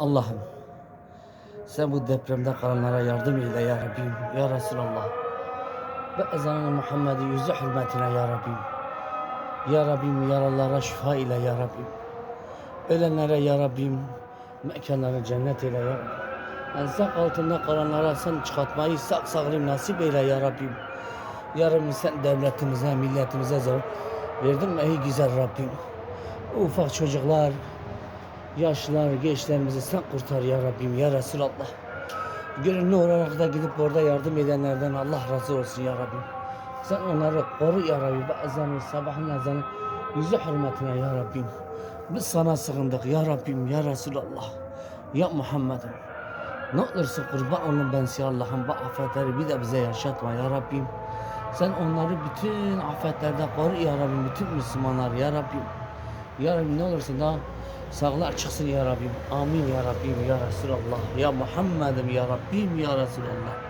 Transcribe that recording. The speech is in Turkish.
Allah'ım sen bu depremde kalanlara yardım eyle ya Rabbim ya Resulallah. Ve ezanı Muhammed'i yüzü hürmetine ya Rabbim. Ya Rabbim yaralara şifa ile ya Rabbim. Ölenlere ya Rabbim mekanlarını cennet eyle ya Rabbim. Erzak altında kalanlara sen çıkartmayı sak sağlam nasip eyle ya Rabbim. Ya Rabbim sen devletimize, milletimize zeval verdin mi ey güzel Rabbim. Ufak çocuklar, yaşlılar, gençlerimizi sen kurtar ya Rabbim ya Resulallah. Gönüllü olarak da gidip orada yardım edenlerden Allah razı olsun ya Rabbim. Sen onları koru ya Rabbi. Bu ezanı, sabahın ezanı yüzü hürmetine ya Rabbim. Biz sana sığındık ya Rabbim ya Resulallah. Ya Muhammed'im. Ne olursa kurban olun ben size Allah'ım bu afetleri bir de bize yaşatma ya Rabbim. Sen onları bütün afetlerde koru ya Rabbim. Bütün Müslümanlar ya Rabbim. Ya Rabbim ne olursa da sağlar çıksın ya Rabbim. Amin ya Rabbim ya Resulallah. Ya Muhammed'im ya Rabbim ya Resulallah.